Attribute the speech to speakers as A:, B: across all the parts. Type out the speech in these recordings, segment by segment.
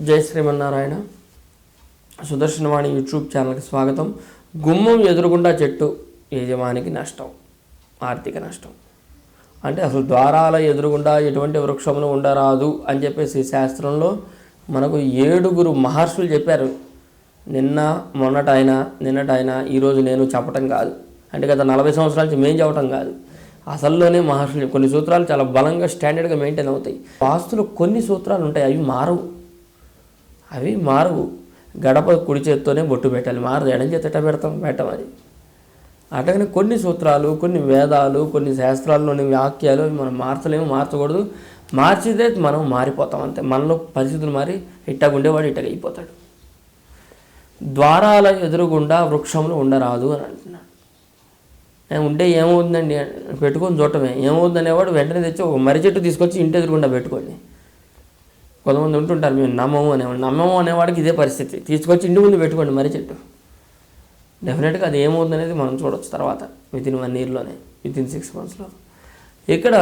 A: జై శ్రీమన్నారాయణ. సుదర్శనవాణి యూట్యూబ్ ఛానల్కి స్వాగతం. గుమ్మం ఎదురుగుండా చెట్టు యజమానికి నష్టం ఆర్థిక నష్టం. అంటే అసలు ద్వారాల ఎదురుగుండా ఎటువంటి వృక్షములు ఉండరాదు అని చెప్పేసి శాస్త్రంలో మనకు ఏడుగురు మహర్షులు చెప్పారు. నిన్న మొన్నటైన నిన్నటైన ఈరోజు నేను చెప్పటం కాదు. అంటే గత నలభై సంవత్సరాల నుంచి మేము చెప్పటం కాదు. అసల్లోనే మహర్షులు కొన్ని సూత్రాలు చాలా బలంగా స్టాండర్డ్గా మెయింటైన్ అవుతాయి. వాస్తులు కొన్ని సూత్రాలు ఉంటాయి అవి మారవు. అవి మారవు. గడప కుడి చేత్తోనే బొట్టు పెట్టాలి. మారదు. ఎడం చేత ఎట్ట పెడతాం? పెట్టం అది. అట్లాగనే కొన్ని సూత్రాలు కొన్ని వేదాలు కొన్ని శాస్త్రాల్లోని వాక్యాలు అవి మనం మార్చలేము మార్చకూడదు. మార్చితే మనం మారిపోతాం అంతే. మనలో పరిస్థితులు మారి ఇట్టగుండేవాడు ఇట్టగా అయిపోతాడు. ద్వారాల ఎదురుగుండా వృక్షములు ఉండరాదు అని అంటున్నాడు. నేను ఉంటే ఏమవుతుందండి? పెట్టుకొని చూడటమే. ఏమవుతుంది అనేవాడు వెంటనే తెచ్చి ఒక మర్రి చెట్టు తీసుకొచ్చి ఇంటి ఎదురుగుండా పెట్టుకోండి కొంతమంది ఉంటుంటారు మేము నమ్మము అనేవాడు నమ్మము అనేవాడికి ఇదే పరిస్థితి. తీసుకొచ్చి ఇంటి ముందు పెట్టుకోండి మరీ చెట్టు. డెఫినెట్గా అది ఏమవుతుంది అనేది మనం చూడొచ్చు తర్వాత విత్ ఇన్ వన్ ఇయర్లోనే విత్ ఇన్ సిక్స్ మంత్స్లో ఇక్కడ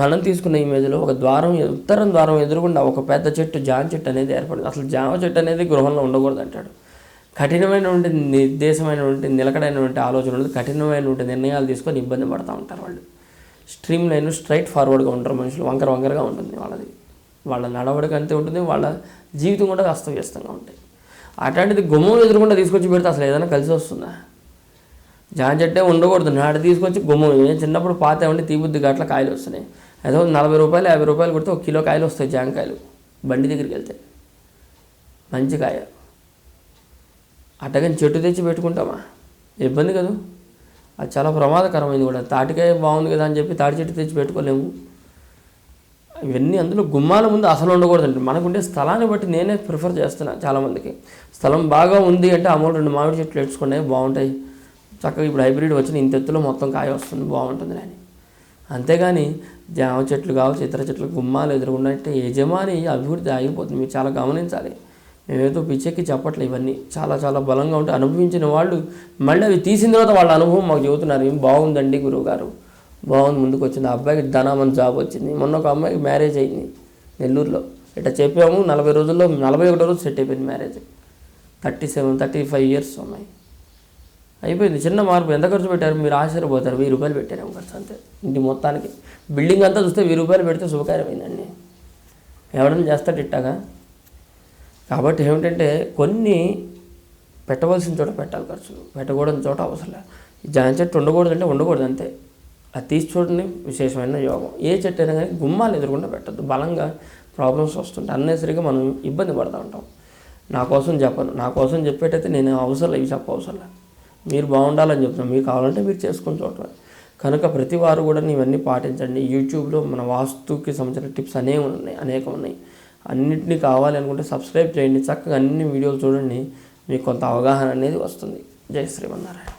A: మనం తీసుకున్న ఇమేజ్లో ఒక ద్వారం ఉత్తరం ద్వారం ఎదురుగుండా ఒక పెద్ద చెట్టు జామ చెట్టు అనేది ఏర్పడింది. అసలు జామ చెట్టు అనేది గృహంలో ఉండకూడదు అంటాడు. కఠినమైనటువంటి నిర్దేశమైనటువంటి నిలకడైనటువంటి ఆలోచనలు కఠినమైనటువంటి నిర్ణయాలు తీసుకొని ఇబ్బంది పడుతూ ఉంటారు వాళ్ళు. స్ట్రీమ్ లైన్ స్ట్రైట్ ఫార్వర్డ్గా ఉంటారు మనుషులు. వంకర వంకరగా ఉంటుంది వాళ్ళది. వాళ్ళ నడవడిక అంతే ఉంటుంది వాళ్ళ జీవితం కూడా అస్తవ్యస్తంగా ఉంటాయి. అట్లాంటిది గుమ్మం ఎదురుకుండా తీసుకొచ్చి పెడితే అసలు ఏదైనా కలిసి వస్తుందా? జామ చెట్టే ఉండకూడదు నాడు తీసుకొచ్చి గుమ్మం. చిన్నప్పుడు పాత ఏమంటే తీబుద్ది గట్ల కాయలు వస్తున్నాయి. ఏదో నలభై రూపాయలు యాభై రూపాయలు కొడితే ఒక కిలో కాయలు వస్తాయి జాంకాయలు బండి దగ్గరికి వెళ్తే. మంచి కాయ. అట్టగని చెట్టు తెచ్చి పెట్టుకుంటామా? ఇబ్బంది కదా? అది చాలా ప్రమాదకరమైంది కూడా. తాటికాయ బాగుంది కదా అని చెప్పి తాటి చెట్టు తెచ్చి పెట్టుకోలేము. ఇవన్నీ అందులో గుమ్మాల ముందు అసలు ఉండకూడదండి మనకుండే స్థలాన్ని బట్టి నేనే ప్రిఫర్ చేస్తున్నాను చాలామందికి. స్థలం బాగా ఉంది అంటే అమౌంట్ రెండు మామిడి చెట్లు పెట్టుకునే బాగుంటాయి. చక్కగా ఇప్పుడు హైబ్రిడ్ వచ్చిన ఇంత ఎత్తులో మొత్తం కాయ వస్తుంది బాగుంటుంది అని. అంతేగాని జామ చెట్లు కావచ్చు ఇతర చెట్లు గుమ్మాలు ఎదురుకున్నట్టే యజమాని అభివృద్ధి ఆగిపోతుంది. మీరు చాలా గమనించాలి. మేమేదో పిచ్చెక్కి చెప్పట్లే ఇవన్నీ. చాలా చాలా బలంగా ఉంటే అనుభవించిన వాళ్ళు మళ్ళీ అవి తీసిన తర్వాత వాళ్ళ అనుభవం మాకు చెబుతున్నారు. ఏం బాగుందండి గురువు గారు బాగుంది ముందుకు వచ్చింది ఆ అబ్బాయికి ధనామని జాబ్ వచ్చింది. మొన్న ఒక అమ్మాయికి మ్యారేజ్ అయింది నెల్లూరులో. ఇట్లా చెప్పాము నలభై రోజుల్లో నలభై ఒకటో రోజు సెట్ అయిపోయింది marriage thirty seven thirty five years అమ్మాయి అయిపోయింది. చిన్న మార్పు. ఎంత ఖర్చు పెట్టారు? మీరు ఆశ్చర్యపోతారు. వెయ్యి రూపాయలు పెట్టారేమో ఖర్చు అంతే. ఇంటి మొత్తానికి. బిల్డింగ్ అంతా చూస్తే వెయ్యి రూపాయలు పెడితే శుభకార్యమైందండి. ఎవడన్నా చేస్తాడు ఇట్టాగా? కాబట్టి ఏమిటంటే కొన్ని పెట్టవలసిన చోట పెట్టాలి ఖర్చులు. పెట్టకూడని చోట అవసరం లేదు. ఈ చెట్టు ఉండకూడదంటే ఉండకూడదు అంతే. అది తీసి చూడండి విశేషమైన యోగం. ఏ చెట్టు అయినా కానీ గుమ్మాలు ఎదురకుండా పెట్టద్దు. బలంగా ప్రాబ్లమ్స్ వస్తుంటే అన్నెసరిగా మనం ఇబ్బంది పడుతూ ఉంటాం. నా కోసం చెప్పను. నా కోసం చెప్పేటైతే నేను అవసరం ఇవి చెప్ప అవసరం లేదు మీరు బాగుండాలని చెప్తున్నాను. మీకు కావాలంటే మీరు చేసుకొని చూడటం కనుక ప్రతి వారు కూడా ఇవన్నీ పాటించండి. యూట్యూబ్లో మన వాస్తుకి సంబంధించిన టిప్స్ అనేవి ఉన్నాయి. అనేకం ఉన్నాయి. అన్నింటినీ కావాలి అనుకుంటే సబ్స్క్రైబ్ చేయండి. చక్కగా అన్ని వీడియోలు చూడండి. మీకు కొంత అవగాహన అనేది వస్తుంది. జై శ్రీమన్నారాయణ.